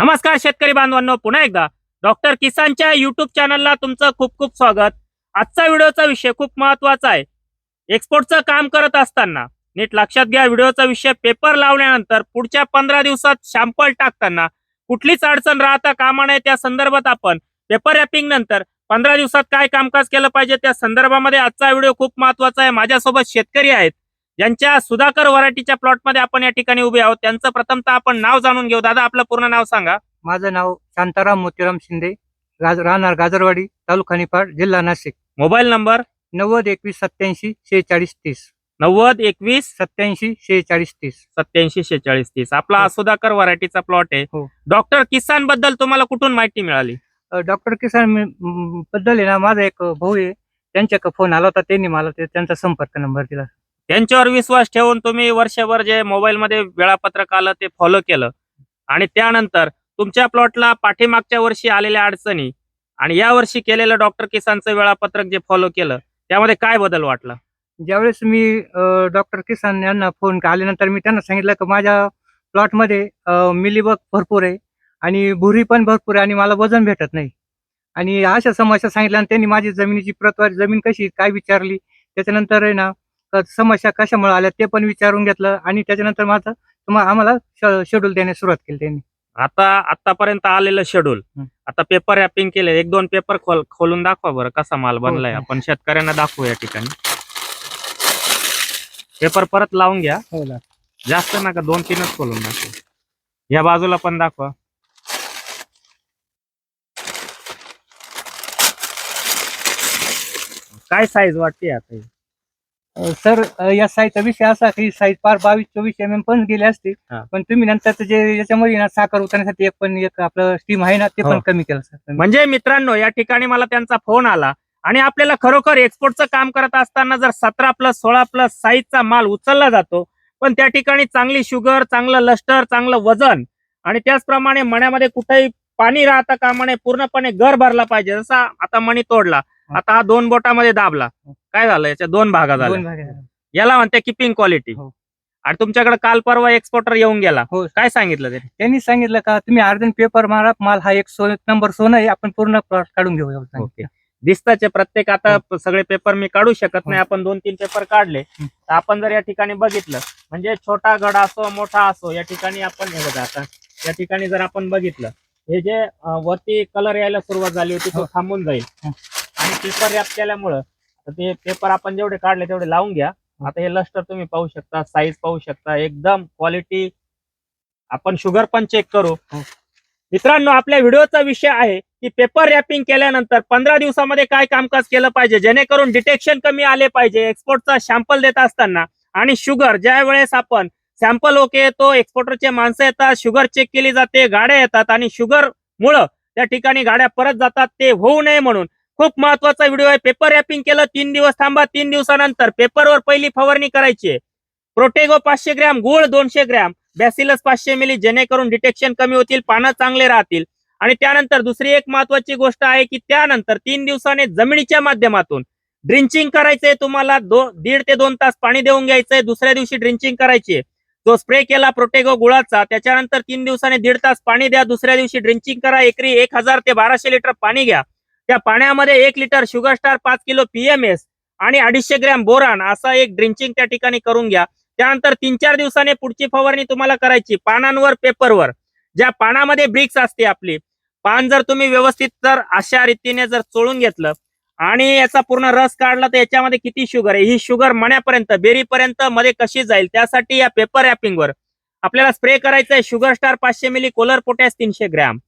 नमस्कार शेतकरी बांधवांनो पुन्हा एकदा डॉक्टर किसानच्या युट्यूब चॅनलला तुमचं खूप खूप स्वागत. आजचा व्हिडिओचा विषय खूप महत्त्वाचा आहे. एक्सपोर्टचं काम करत असताना नीट लक्षात घ्या व्हिडिओचा विषय पेपर लावल्यानंतर पुढच्या पंधरा दिवसात शॅम्पल टाकताना कुठलीच अडचण राहता कामा नये. त्या संदर्भात आपण पेपर रॅपिंग नंतर पंधरा दिवसात काय कामकाज केलं पाहिजे त्या संदर्भामध्ये आजचा व्हिडिओ खूप महत्त्वाचा आहे. माझ्यासोबत शेतकरी आहेत ज्यांच्या सुधाकर व्हरायटीच्या प्लॉटमध्ये आपण या ठिकाणी उभे आहोत. त्यांचं प्रथमतः आपण नाव जाणून घेऊ. दादा आपलं पूर्ण नाव सांगा. माझं नाव शांताराम मोतीराम शिंदे. राहणार गाजरवाडी तालुका निफाड जिल्हा नाशिक. Mobile number? नव्वद एकवीस सत्याऐंशी शेहेचाळीस तीस. नव्वद एकवीस? सत्याऐंशी शेहेचाळीस तीस. सत्याऐंशी शेहेचाळीस तीस. आपला हा. हो. सुधाकर व्हरायटीचा प्लॉट आहे. हो. डॉक्टर किसानबद्दल तुम्हाला कुठून माहिती मिळाली? डॉक्टर किसान मी- म, बद्दल आहे ना माझा एक भाऊ आहे. त्यांच्या फोन आला होता. त्यांनी मला ते त्यांचा संपर्क नंबर दिला. त्यांच्यावर विश्वास ठेवून तुम्ही वर्षभर जे मोबाईलमध्ये वेळापत्रक आलं ते फॉलो केलं. आणि त्यानंतर तुमच्या प्लॉटला पाठीमागच्या वर्षी आलेल्या अडचणी आणि या वर्षी केलेलं डॉक्टर किसानचं वेळापत्रक जे फॉलो केलं त्यामध्ये काय बदल वाटला? ज्यावेळेस मी डॉक्टर किसान यांना फोन आल्यानंतर मी त्यांना सांगितलं की माझ्या प्लॉटमध्ये मिलीबग भरपूर आहे आणि भुरी पण भरपूर आहे आणि मला वजन भेटत नाही. आणि अशा समस्या सांगितल्या आणि त्यांनी माझी जमिनीची प्रतवारी जमीन कशी काय विचारली त्याच्यानंतर आहे ना समस्या कशामुळे आल्या ते पण विचारून घेतलं आणि त्याच्यानंतर माझं आम्हाला शेड्यूल देण्यास सुरुवात केली त्यांनी. आता आतापर्यंत आलेलं शेड्यूल हं. आता पेपर रॅपिंग केले. एक दोन पेपर खोल खोलून दाखवा बरं कसा माल बनलाय. हो. आपण शेतकऱ्यांना दाखवू या ठिकाणी. पेपर परत लावून घ्या. हो जास्त नका दोन तीनच खोलून दाखवा. या बाजूला पण दाखवा. काय साईज वाटते आता ही? सर या साईजचा विषय असा की साईज फार बावीस चोवीस एम एम पण गेले असते हा. पण तुम्ही नंतर जे याच्यामध्ये ना साखर उतरण्यासाठी एक पण एक आपलं स्टीम आहे ना ते पण हो. कमी केलं सर म्हणजे मित्रांनो या ठिकाणी मला त्यांचा फोन आला आणि आपल्याला खरोखर एक्सपोर्टचं काम करत असताना जर सतरा प्लस सोळा प्लस साईजचा माल उचलला जातो पण त्या ठिकाणी चांगली शुगर चांगलं लस्टर चांगलं वजन आणि त्याचप्रमाणे मण्यामध्ये कुठेही पाणी राहता कामा नये पूर्णपणे घर भरला पाहिजे जसा आता मणी तोडला आता हा दोन बोटामध्ये दाबला काय झालं याच्या दोन भागा झाल्या. याला म्हणते किपिंग क्वालिटी हो. आणि तुमच्याकडे काल परवा एक्सपोर्टर येऊन गेला हो काय सांगितलं त्यांनी त्यांनी सांगितलं का तुम्ही अर्जंट पेपर मारा माल हा एक सो नंबर सोनं आहे आपण पूर्ण प्लॉट काढून घेऊ. ओके दिसताचे प्रत्येक आता प- सगळे पेपर मी काढू शकत नाही हो. आपण दोन तीन पेपर काढले हं. तर आपण जर या ठिकाणी बघितलं म्हणजे छोटा गड असो मोठा असो या ठिकाणी आपण हे बघा आता या ठिकाणी जर आपण बघितलं हे जे वरती कलर यायला सुरुवात झाली होती तो हो. थांबून जाईल हं. आणि पेपर रॅप केल्यामुळं आता ते पेपर आपण जेवढे काढले तेवढे लावून घ्या. आता हे लस्टर तुम्ही पाहू शकता साईज पाहू शकता एकदम क्वालिटी आपण शुगर पण चेक करू. हो. मित्रांनो आपल्या व्हिडिओचा विषय आहे की पेपर रॅपिंग केल्यानंतर पंधरा दिवसामध्ये काय कामकाज केलं पाहिजे? जेणेकरून डिटेक्शन कमी आले पाहिजे. एक्सपोर्टचा सॅम्पल देत असताना. आणि शुगर ज्या वेळेस आपण सॅम्पल ओके येतो एक्सपोर्टरचे माणसं येतात शुगर चेक केली जाते गाड्या येतात आणि शुगर मुळे त्या ठिकाणी गाड्या परत जातात ते होऊ नये म्हणून. खूप महत्त्वाचा व्हिडिओ आहे. पेपर रॅपिंग केलं तीन दिवस थांबा तीन दिवसानंतर पेपरवर पहिली फवारणी करायची. आहे प्रोटेगो पाचशे ग्रॅम गुळ दोनशे ग्रॅम बॅसिलस पाचशे मिली जेणेकरून डिटेक्शन कमी होतील पानं चांगले राहतील. आणि त्यानंतर दुसरी एक महत्वाची गोष्ट आहे की त्यानंतर तीन दिवसाने जमिनीच्या माध्यमातून ड्रिंचिंग करायचंय तुम्हाला दो दीड ते दोन तास पाणी देऊन घ्यायचंय दुसऱ्या दिवशी ड्रिंचिंग करायची. जो स्प्रे केला प्रोटेगो गुळाचा त्याच्यानंतर तीन दिवसाने दीड तास पाणी द्या दुसऱ्या दिवशी ड्रिंचिंग करा एकरी एक हजार ते बाराशे लिटर पाणी घ्या. त्या पाण्यामध्ये एक लिटर शुगर स्टार पाच किलो पीएमएस आणि अडीचशे ग्रॅम बोरान असा एक ड्रिंचिंग त्या ठिकाणी करून घ्या. त्यानंतर तीन चार दिवसाने पुढची फवारणी तुम्हाला करायची पानांवर पेपरवर. ज्या पानामध्ये ब्रिक्स असते आपली पान जर तुम्ही व्यवस्थित जर अशा रीतीने जर चोळून घेतलं आणि याचा पूर्ण रस काढला तर याच्यामध्ये किती शुगर आहे? ही शुगर मण्यापर्यंत बेरीपर्यंत मध्ये कशी जाईल? त्यासाठी या पेपर रॅपिंगवर आपल्याला स्प्रे करायचं आहे शुगर स्टार पाचशे मिली कोलर पोटॅश तीनशे ग्रॅम.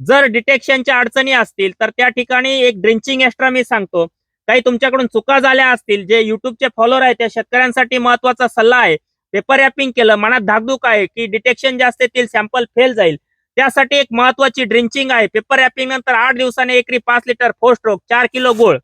जर डिटेक्शनच्या अडचणी असतील तर त्या ठिकाणी एक ड्रिंचिंग एक्स्ट्रा मी सांगतो. काही तुमच्याकडून चुका झाल्या असतील जे युट्यूबचे फॉलोअर आहे त्या शेतकऱ्यांसाठी महत्त्वाचा सल्ला आहे. पेपर रॅपिंग केलं मनात धाकधूक आहे की डिटेक्शन जास्त येतील सॅम्पल फेल जाईल. त्यासाठी एक महत्वाची ड्रिंचिंग आहे. पेपर रॅपिंग नंतर आठ दिवसाने एकरी पाच लिटर फोर स्ट्रोक चार किलो गोळ.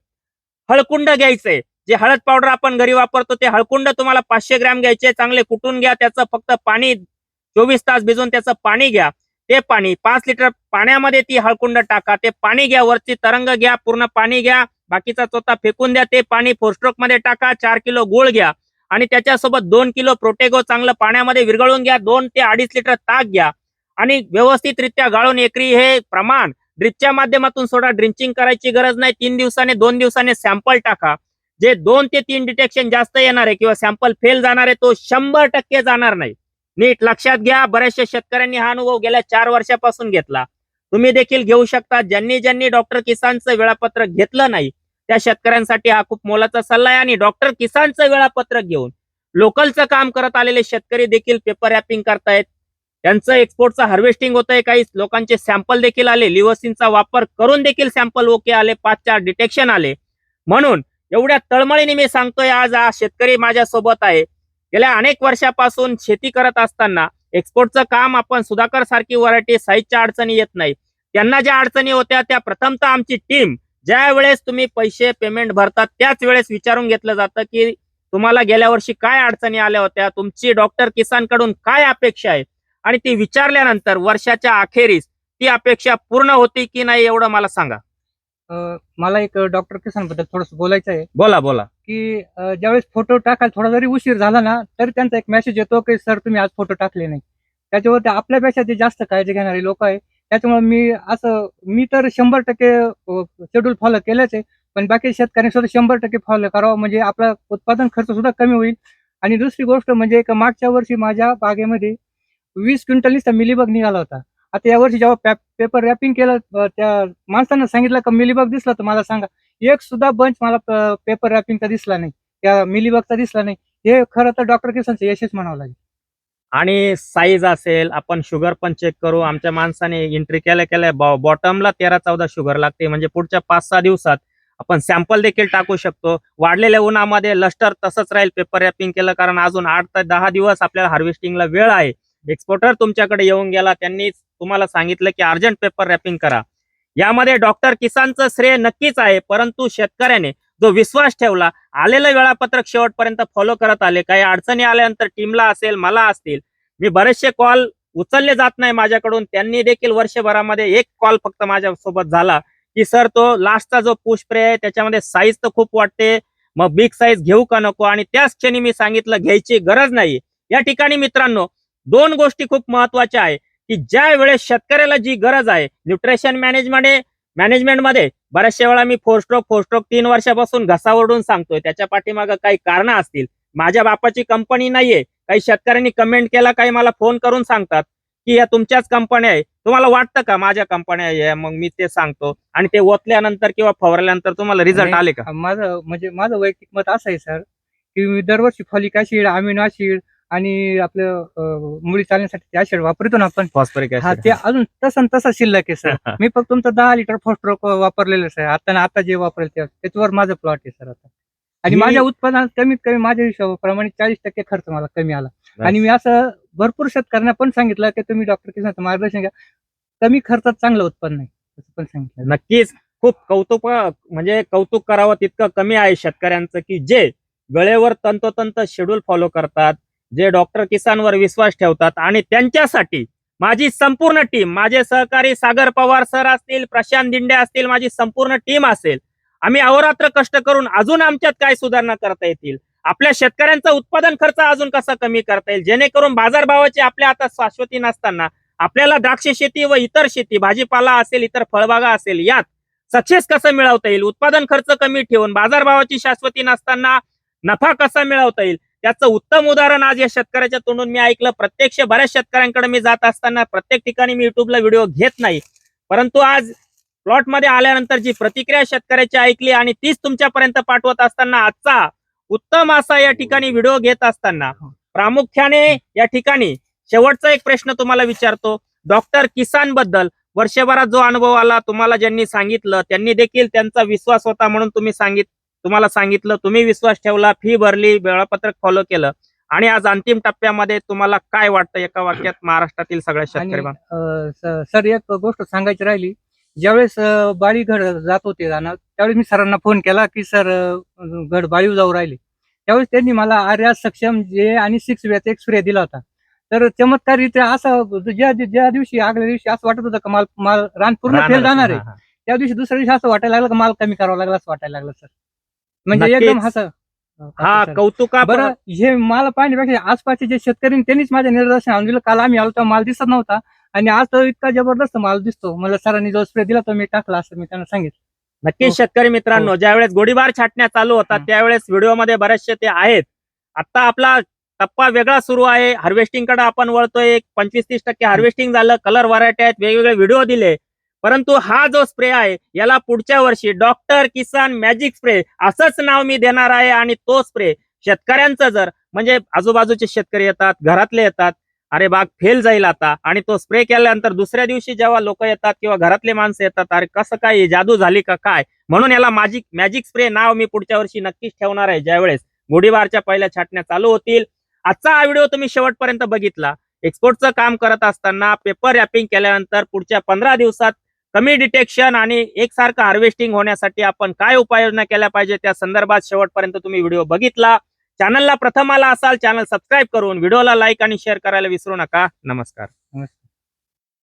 हळकुंड घ्यायचंय जे हळद पावडर आपण घरी वापरतो ते हळकुंड तुम्हाला पाचशे ग्रॅम घ्यायचे. चांगले कुटून घ्या त्याचं फक्त पाणी चोवीस तास भिजून त्याचं पाणी घ्या. ते पाणी पाच लिटर पाण्यामध्ये ती हळकुंड टाका ते पाणी घ्या वरची तरंग घ्या पूर्ण पाणी घ्या बाकीचा चोथा फेकून द्या ते पाणी फोरस्ट्रोकमध्ये टाका चार किलो गुळ घ्या आणि त्याच्यासोबत दोन किलो प्रोटेगो चांगलं पाण्यामध्ये विरघळून घ्या दोन ते अडीच लिटर ताक घ्या आणि व्यवस्थितरित्या गाळून एकरी हे प्रमाण ड्रिपच्या माध्यमातून सोडा ड्रिंचिंग करायची गरज नाही तीन दिवसाने दोन दिवसाने सॅम्पल टाका. जे दोन ते तीन डिटेक्शन जास्त येणार आहे किंवा सॅम्पल फेल जाणार आहे तो शंभर टक्के जाणार नाही. नीट लक्षात घ्या. बऱ्याचशा शेतकऱ्यांनी हा अनुभव गेल्या चार वर्षापासून घेतला. तुम्ही देखील घेऊ शकता. ज्यांनी ज्यांनी डॉक्टर किसानचं वेळापत्रक घेतलं नाही त्या शेतकऱ्यांसाठी हा खूप मोलाचा सल्ला आहे. आणि डॉक्टर किसानचं वेळापत्रक घेऊन लोकलचं काम करत आलेले शेतकरी देखील पेपर रॅपिंग करतायत. त्यांचं एक्सपोर्टचं हार्वेस्टिंग होतंय. काही लोकांचे सॅम्पल देखील आले. लिव्हसिनचा वापर करून देखील सॅम्पल ओके आले. पाच चार डिटेक्शन आले. म्हणून एवढ्या तळमळीने मी सांगतोय आज हा शेतकरी माझ्यासोबत आहे. गेल्या अनेक वर्षापासून शेती करत असताना एक्सपोर्टचं काम आपण सुधाकर सारखी व्हरायटी साईजच्या अडचणी येत नाही. त्यांना ज्या अडचणी होत्या त्या प्रथमतः आमची टीम ज्या वेळेस तुम्ही पैसे पेमेंट भरतात त्याच वेळेस विचारून घेतलं जातं की तुम्हाला गेल्या वर्षी काय अडचणी आल्या होत्या तुमची डॉक्टर किसानकडून काय अपेक्षा आहे? आणि ती विचारल्यानंतर वर्षाच्या अखेरीस ती अपेक्षा पूर्ण होती की नाही एवढं मला सांगा. अं, मला एक डॉक्टर किसानबद्दल थोडस बोलायचं आहे. बोला बोला. की अं, ज्यावेळेस फोटो टाकायला थोडा जरी उशीर झाला ना तरी त्यांचा एक मेसेज येतो की सर तुम्ही आज फोटो टाकले नाही. त्याच्यावर ते आपल्यापेक्षा जे जास्त काळजी घेणारे लोक आहे त्याच्यामुळे मी असं मी तर शंभर टक्के शेड्यूल फॉलो केलंच आहे. पण बाकी शेतकऱ्यांनी सुद्धा शंभर टक्के फॉलो करावं म्हणजे आपला उत्पादन खर्च सुद्धा कमी होईल. आणि दुसरी गोष्ट म्हणजे एक मागच्या वर्षी माझ्या बागेमध्ये वीस क्विंटल मिलीबग निघाला होता. आता यावर्षी जेव्हा पेपर रॅपिंग केलं त्या माणसानं सांगितलं का मिलीबग दिसला तर मला सांगा. एक सुद्धा बंच मला पेपर रॅपिंगचा दिसला नाही. त्या मिलीबगचा दिसला नाही. हे खरं तर डॉक्टर किसनचं यशच म्हणावं लागेल. आणि साईज असेल आपण शुगर पण चेक करू. आमच्या माणसाने एंट्री केल्या केल्या बॉटमला तेरा चौदा शुगर लागते. म्हणजे पुढच्या पाच सहा दिवसात आपण सॅम्पल देखील टाकू शकतो. वाढलेल्या उन्हामध्ये लस्टर तसंच राहील पेपर रॅपिंग केलं. कारण अजून आठ ते दहा दिवस आपल्याला हार्वेस्टिंगला वेळ आहे. एक्सपोर्टर तुमच्याकडे येऊन गेला. त्यांनी तुम्हाला सांगितलं की अर्जंट पेपर रॅपिंग करा. यामध्ये डॉक्टर किसानचं श्रेय नक्कीच आहे परंतु शेतकऱ्याने जो विश्वास ठेवला आलेलं वेळापत्रक शेवटपर्यंत फॉलो करत आले. काही अडचणी आल्यानंतर टीमला असेल मला असतील. मी बरेचसे कॉल उचलले जात नाही माझ्याकडून. त्यांनी देखील वर्षभरामध्ये एक कॉल फक्त माझ्या सोबत झाला की सर तो लास्टचा जो पुष्प्रे आहे त्याच्यामध्ये साईज तर खूप वाटते. मग बिग साईज घेऊ का नको? आणि त्याच क्षणी मी सांगितलं घ्यायची गरज नाही. या ठिकाणी मित्रांनो दोन गोष्टी खूप महत्त्वाच्या आहे की ज्या वेळेस शेतकऱ्याला जी गरज आहे न्यूट्रिशन मॅनेजमेंट मॅनेजमेंटमध्ये बऱ्याचशा वेळा मी फोर स्ट्रोक फोर स्ट्रोक तीन वर्षापासून घसावडून सांगतोय त्याच्या पाठीमागं काही कारण असतील. माझ्या बापाची कंपनी नाहीये काही शेतकऱ्यांनी कमेंट केला काही मला फोन करून सांगतात की या तुमच्याच कंपन्या आहे. तुम्हाला वाटतं का माझ्या कंपन्या आहे? मग मी ते सांगतो. आणि ते ओतल्यानंतर किंवा फवारल्यानंतर तुम्हाला रिझल्ट. आले का? माझं म्हणजे माझं वैयक्तिक मत असं आहे सर की मी दरवर्षी फॉलिक ऍसिड अमिनो ऍसिड आणि आपलं मुली चालण्यासाठी ऍसिड वापरतो ना आपण फॉस्फरिक हा ते अजून तसं न तसं शिल्लक आहे सर मी फक्त तुमचं दहा लिटर फर्स्ट वापरलेलं आहे आता ना आता जे वापरेल ते त्याच्यावर माझं प्लॉट आहे सर आता. आणि माझ्या उत्पादनात कमीत कमी माझ्या हिशोबाप्रमाणे चाळीस टक्के खर्च मला कमी आला. आणि मी असं भरपूर शेतकऱ्यांना पण सांगितलं की तुम्ही डॉक्टर किसनचं मार्गदर्शन घ्या. कमी खर्चात चांगलं उत्पन्न आहे असं पण सांगितलं. नक्कीच. खूप कौतुक म्हणजे कौतुक करावं तितकं कमी आहे शेतकऱ्यांचं की जे वेळेवर तंतोतंत शेड्यूल फॉलो करतात जे डॉक्टर किसानवर विश्वास ठेवतात आणि त्यांच्यासाठी माझी संपूर्ण टीम माझे सहकारी सागर पवार सर असतील प्रशांत दिंडे असतील माझी संपूर्ण टीम असेल. आम्ही अहोरात्र कष्ट करून अजून आमच्यात काय सुधारणा करता येतील? आपल्या शेतकऱ्यांचा उत्पादन खर्च अजून कसा कमी करता येईल? जेणेकरून बाजारभावाची आपल्या हातात शाश्वती नसताना आपल्याला द्राक्ष शेती व इतर शेती भाजीपाला असेल इतर फळबागा असेल यात सक्सेस कसं मिळवता येईल? उत्पादन खर्च कमी ठेवून बाजारभावाची शाश्वती नसताना नफा कसा मिळवता येईल? त्याचं उत्तम उदाहरण आज या शेतकऱ्याच्या तोंडून मी ऐकलं. प्रत्यक्ष बऱ्याच शेतकऱ्यांकडे मी जात असताना प्रत्येक ठिकाणी मी युट्यूबला व्हिडिओ घेत नाही. परंतु आज प्लॉटमध्ये आल्यानंतर जी प्रतिक्रिया शेतकऱ्याची ऐकली आणि तीच तुमच्यापर्यंत पाठवत असताना आजचा उत्तम असा या ठिकाणी व्हिडिओ घेत असताना प्रामुख्याने या ठिकाणी शेवटचा एक प्रश्न तुम्हाला विचारतो. डॉक्टर किसानबद्दल वर्षभरात जो अनुभव आला तुम्हाला ज्यांनी सांगितलं त्यांनी देखील त्यांचा विश्वास होता म्हणून तुम्ही सांगित तुम्हाला सांगितलं तुम्ही विश्वास ठेवला फी भरली वेळापत्रक फॉलो केलं. आणि आज अंतिम टप्प्यामध्ये तुम्हाला काय वाटतं एका वाक्यात महाराष्ट्रातील सगळ्या शेतकरी सर एक गोष्ट सांगायची राहिली. ज्यावेळेस अं, बाळी घड जात होते जाणार त्यावेळेस मी सरांना फोन केला की सर घड बाळीव जाऊ राहिले. त्यावेळेस त्यांनी मला आर्या सक्षम जे आणि सिक्स वेचा एक स्प्रे दिला होता. तर चमत्कारित्या असं ज्या ज्या दिवशी आगल्या दिवशी असं वाटत होतं का माल माल रान पूर्ण फेल जाणार आहे. त्या दिवशी दुसऱ्या दिवशी असं वाटायला लागलं का माल कमी करावा लागला असं वाटायला लागलं सर. म्हणजे नक्कीच. एकदम असं हा. कौतुका बरं हे माल पाहण्यापेक्षा आसपासचे जे शेतकरी त्यांनीच माझ्या निदर्शन आणून दिलं. काल आम्ही आलो तेव्हा माल दिसत नव्हता. आणि आज तो इतका जबरदस्त माल दिसतो. मला सरांनी जो स्प्रे दिला तो मी टाकला असं मी त्यांना सांगितलं. हो. नक्कीच शेतकरी मित्रांनो ज्यावेळेस गोळीबार छाटण्या चालू होतात हं. त्यावेळेस व्हिडिओमध्ये बरेचसे ते आहेत. आता आपला टप्पा वेगळा सुरू आहे. हार्वेस्टिंगकडे आपण वळतोय. एक पंचवीस तीस टक्के हार्वेस्टिंग झालं. कलर व्हरायटी आहेत. वेगवेगळे व्हिडिओ दिले. परंतु हा जो स्प्रे आहे याला पुढच्या वर्षी डॉक्टर किसान मॅजिक स्प्रे असंच नाव मी देणार आहे आणि तो स्प्रे शेतकऱ्यांचं जर म्हणजे आजूबाजूचे शेतकरी येतात घरातले येतात अरे बाग फेल जाईल आता आणि तो स्प्रे केल्यानंतर दुसऱ्या दिवशी जेव्हा लोक येतात किंवा घरातले माणसं येतात अरे कसं काय जादू झाली का काय? म्हणून याला मॅजिक मॅजिक स्प्रे नाव मी पुढच्या वर्षी नक्कीच ठेवणार आहे ज्यावेळेस गोडीबारच्या पहिल्या छाटण्या चालू होतील. आजचा हा व्हिडिओ तुम्ही शेवटपर्यंत बघितला. एक्सपोर्टचं काम करत असताना पेपर रॅपिंग केल्यानंतर पुढच्या पंधरा दिवसात कमी डिटेक्शन आणि एकसारखं हार्वेस्टिंग होण्यासाठी आपण काय उपाययोजना केल्या पाहिजे त्या संदर्भात शेवटपर्यंत तुम्ही व्हिडिओ बघितला. चॅनलला प्रथम आला असाल चॅनल सबस्क्राईब करून व्हिडिओला लाईक आणि शेअर करायला विसरू नका. नमस्कार.